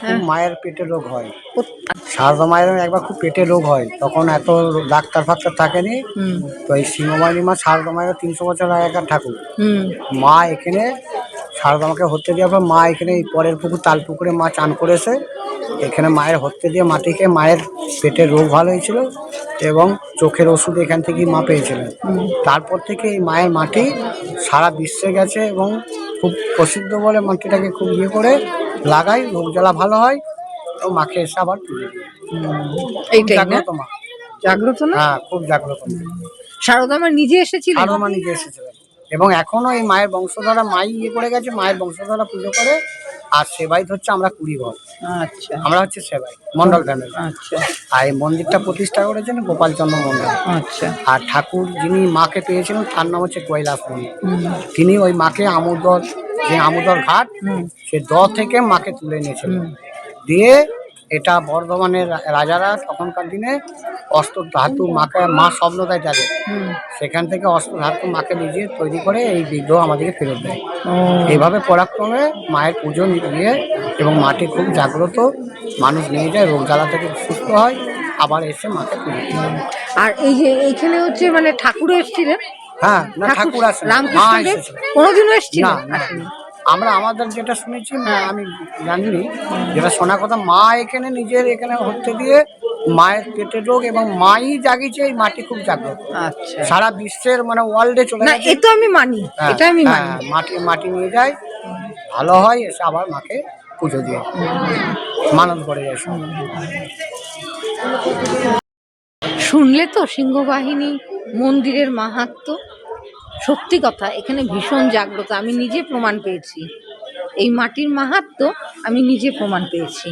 খুব মায়ের পেটে রোগ হয়। সারদা মায়ের একবার খুব পেটে রোগ হয় তখন এত ডাক্তার ফাক্তার থাকেনি। তো এই সিংহবাহিনী মা সারদা মায়ের তিনশো বছর আগেকার ঠাকুর। মা এখানে সারদা মাকে হত্যে দেওয়ার পর মা এখানে এই পরের পুকুর তাল পুকুরে মা চান করেছে। এখানে মায়ের হত্যে দিয়ে মাটিকে মায়ের পেটের রোগ ভালো হয়েছিল এবং চোখের ওষুধ এখান থেকেই মা পেয়েছিলেন। তারপর থেকে এই মায়ের মাটি সারা বিশ্বে গেছে এবং খুব প্রসিদ্ধ বলে মাটিটাকে খুব ইয়ে করে লাগাই রোগ জ্বালা ভালো হয় এবং মাকে এসে আবার এইটাই জাগ্রত মা। জাগ্রত না? হ্যাঁ খুব জাগ্রত। শারদা মা নিজে এসেছিলেন? আরও মা নিজে এসেছিলেন। এবং এখনও এই মায়ের বংশধারা মাই ইয়ে করে গেছে মায়ের বংশধারা পুজো করে আর সেবাই হচ্ছে আমরা কুড়ি ঘর আচ্ছা। আমরা হচ্ছে সেবাই মন্ডল ফ্যামিলি আচ্ছা। আর এই মন্দিরটা প্রতিষ্ঠা করেছেন গোপালচন্দ্র মন্ডল আচ্ছা। আর ঠাকুর যিনি মাকে পেয়েছিলেন তার নাম হচ্ছে কৈলাস মন্দির তিনি ওই মাকে আমোদর যে আমোদর ঘাট সে দ থেকে মাকে তুলে নিয়েছিলেন। দিয়ে এটা বর্ধমানের রাজারা তখনকার দিনে অস্ত্র ধাতু মাকে মা স্বপ্ন দেয় তাদের সেখান থেকে অস্ত্র ধাতু মাকে নিজে তৈরি করে এই বিগ্রহ আমাদেরকে ফেরত দেয়। এইভাবে পরাক্রমে মায়ের পুজো নিয়ে এবং মাটি খুব জাগ্রত মানুষ নিয়ে যায় রোগ জ্বালা থেকে সুস্থ হয় আবার এসে মাকে পুজো আর এই যে এইখানে হচ্ছে মানে ঠাকুরও এসেছিলেন? হ্যাঁ না ঠাকুর আসেন। মা রামকৃষ্ণ কোনোদিনও না এসেছিলেন না। আমরা আমাদের যেটা শুনেছি মা- আমি জানিনি যেটা শোনা কথা মা এখানে নিজের এখানে হতে দিয়ে মায়ের পেটের রোগ এবং মাই জাগিয়েছে এই মাটি খুব জাগ্রত। আচ্ছা। সারা বিশ্বের মানে ওয়ার্ল্ডে চলে না গেছে। এ তো আমি মানি হ্যাঁ, এটা আমি হ্যাঁ, মানি। মাটি মাটি নিয়ে যায় ভালো হয় এসে আবার মাকে পুজো দিয়ে মানত করে যায় সব। শুনলে তো সিংহবাহিনী মন্দিরের মাহাত্ম? সত্যি কথা, এখানে ভীষণ জাগ্রত, আমি নিজে প্রমাণ পেয়েছি। এই মাটির মাহাত্ম আমি নিজে প্রমাণ পেয়েছি।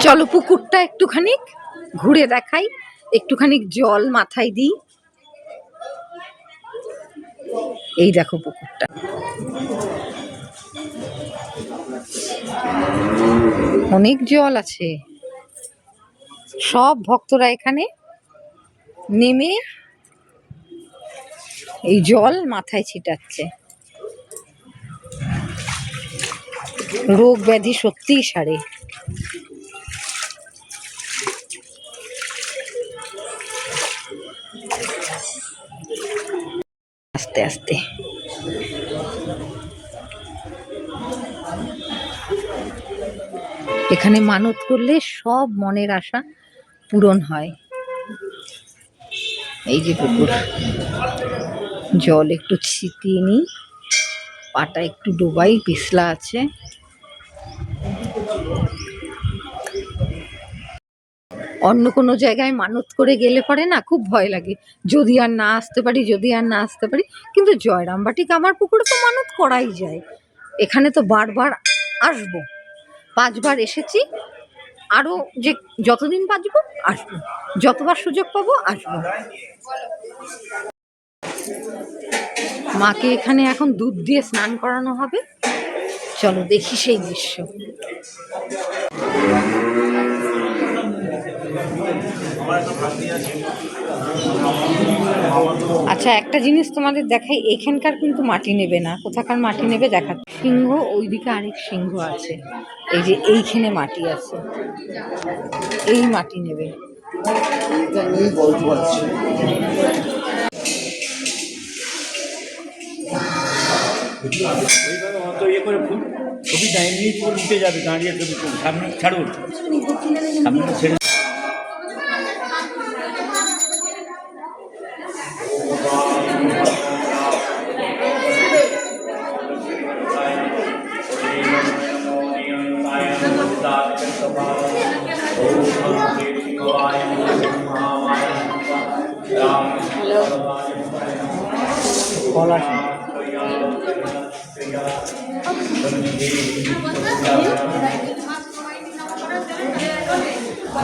চলো পুকুরটা একটুখানি ঘুরে দেখাই, একটুখানি জল মাথায় দিই। এই দেখো পুকুরটা। অনেক জল আছে। সব ভক্তরা এখানে নেমে এই জল মাথায় ছিটাচ্ছে। রোগ ব্যাধি সত্যিই সারে। আস্তে আস্তে। এখানে মানত করলে সব মনের আশা পূরণ হয়। এই যে পুকুর জল একটু ছিটিয়ে নিই। পাটা একটু ডোবাই, পিছলা আছে। অন্য কোনো জায়গায় মানত করে গেলে পরে না খুব ভয় লাগে। যদি আর না আসতে পারি, যদি আর না আসতে পারি, কিন্তু জয়রামবাটি কামার পুকুরে তো মানত করাই যায়। এখানে তো বারবার আসব। পাঁচবার এসেছি আরও যে যতদিন বাঁচবো, আসব। যতবার সুযোগ পাবো, আসব। মাকে এখানে এখন দুধ দিয়ে স্নান করানো হবে। চলো দেখি সেই দৃশ্য। আচ্ছা একটা জিনিস তোমাদের দেখাই। এখানকার কিন্তু মাটি নেবে না। কোথাকার মাটি নেবে দেখা সিংহ, ওইদিকে আরেক সিংহ আছে। এই যে এইখানে মাটি আছে। এই মাটি নেবে। ওইভাবে ইয়ে করে ফুল ছবি দাঁড়িয়ে পুরো উঠে যাবে দাঁড়িয়ে ছবি সামনে ছাড়ুন সামনে ছেড়ে Hola.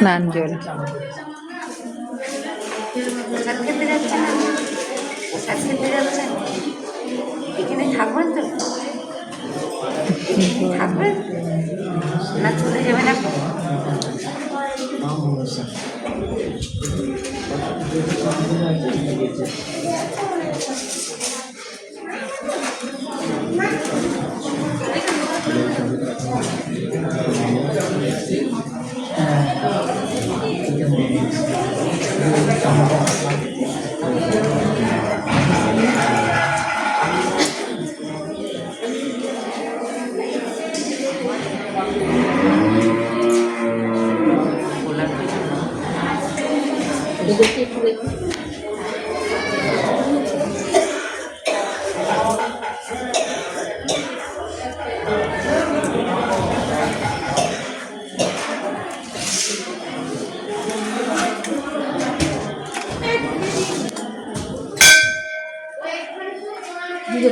না? জল থাকবেন তো? থাকবেন না চলে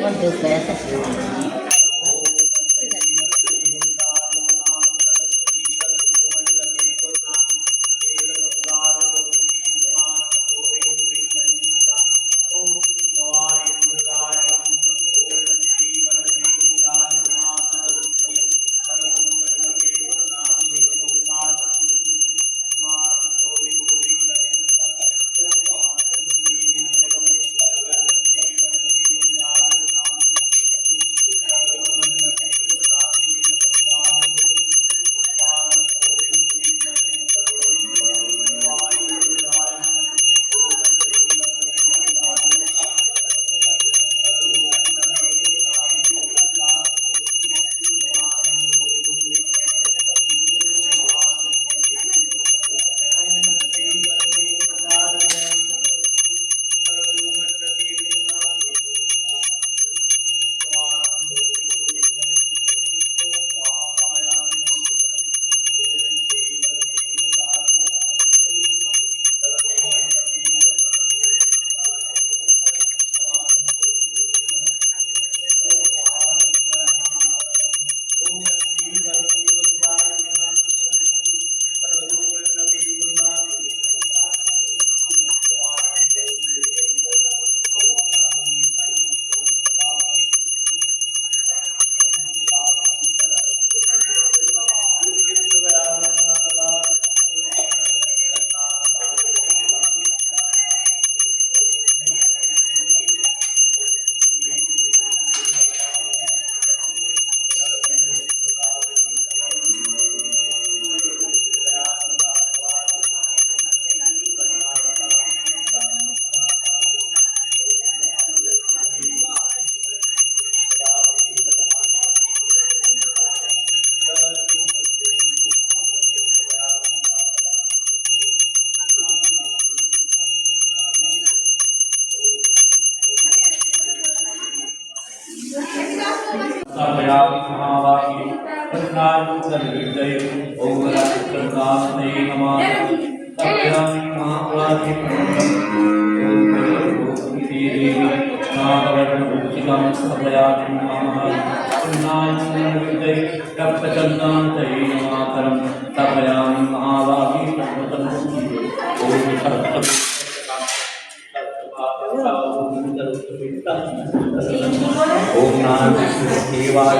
con tus. महावाक्ये तत्कालुत्तरविद्यये ओङ्गलास्तये नमः तत्यामि महावाक्ये ओङ्गलोकमिति देवी नागवर्णभूषिकां समयामि नमः तन्नायुक्तनिर्जय रक्तचन्दान्तये नमाकरं स्थापयामि महावाक्ये ॐ शक्तं ओम नारायण देवाय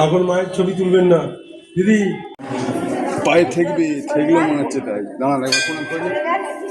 এখন মায়ের ছবি তুলবেন না। দিদি। পায়ে ঠেকবে ঠেকলে মনে হচ্ছে তাই। দাঁড়া একবার